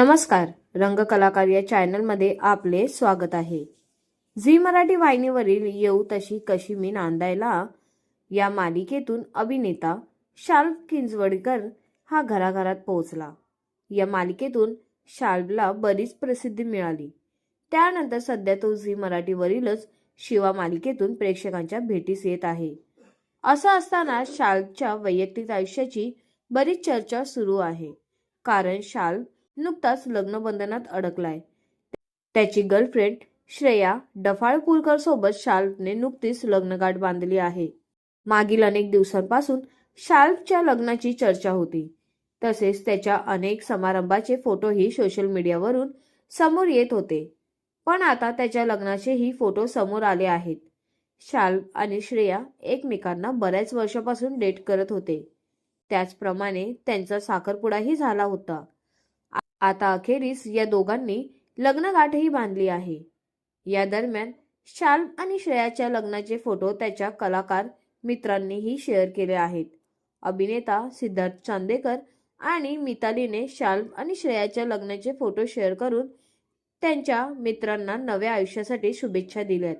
नमस्कार रंगकलाकार या चॅनलमध्ये आपले स्वागत आहे. झी मराठी वाहिनीवरील येऊ तशी कशी मी नांदायला या मालिकेतून अभिनेता शाल्फ किंजवडकर हा घराघरात पोहोचला. या मालिकेतून शाल्फला बरीच प्रसिद्धी मिळाली. त्यानंतर सध्या तो झी मराठीवरीलच शिवा मालिकेतून प्रेक्षकांच्या भेटीस येत आहे. असं असताना शाल्फच्या वैयक्तिक आयुष्याची बरीच चर्चा सुरू आहे. कारण शाल्फ नुकताच लग्नबंधनात अडकलाय. त्याची गर्लफ्रेंड श्रेया डफाळपूरकर सोबत शाल्फने नुकतीच लग्नगाठ बांधली आहे. मागील अनेक दिवसांपासून शाल्फच्या लग्नाची चर्चा होती. तसेच त्याच्या अनेक समारंभाचे फोटोही सोशल मीडियावरून समोर येत होते. पण आता त्याच्या लग्नाचेही फोटो समोर आले आहेत. शाल्फ आणि श्रेया एकमेकांना बऱ्याच वर्षापासून डेट करत होते. त्याचप्रमाणे त्यांचा साखरपुडाही झाला होता. आता अखेरीस या दोघांनी लग्नगाठही बांधली आहे. या दरम्यान शाल्म आणि श्रेयाच्या लग्नाचे फोटो त्याच्या कलाकार मित्रांनीही शेअर केले आहेत. अभिनेता सिद्धार्थ चांदेकर आणि मितालीने शाल्म आणि श्रेयाच्या लग्नाचे फोटो शेअर करून त्यांच्या मित्रांना नव्या आयुष्यासाठी शुभेच्छा दिल्यात.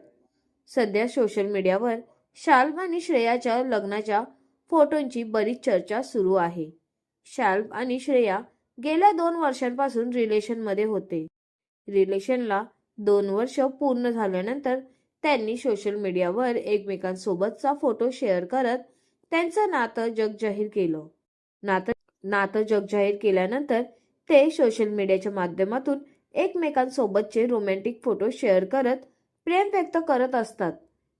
सध्या सोशल मीडियावर शाल्म आणि श्रेयाच्या लग्नाच्या फोटोंची बरीच चर्चा सुरू आहे. शाल्म आणि श्रेया गेल्या दोन वर्षांपासून रिलेशनमध्ये होते. रिलेशनला दोन वर्ष पूर्ण झाल्यानंतर त्यांनी सोशल मीडियावर एकमेकांसोबतचा फोटो शेअर करत त्यांचं नातं जगजाहीर केलं. नातं नातं जगजाहीर केल्यानंतर ते सोशल मीडियाच्या माध्यमातून एकमेकांसोबतचे रोमॅन्टिक फोटो शेअर करत प्रेम व्यक्त करत असतात.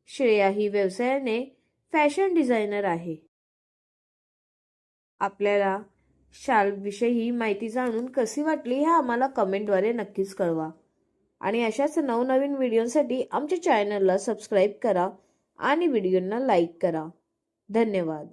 श्रेया ही व्यवसायाने फॅशन डिझायनर आहे. आपल्याला शालविषयी माहिती जाणून कशी वाटली हे आम्हाला कमेंटद्वारे नक्कीच कळवा. आणि अशाच नवनवीन व्हिडिओसाठी आमच्या चॅनलला सबस्क्राईब करा आणि व्हिडिओंना लाईक करा. धन्यवाद.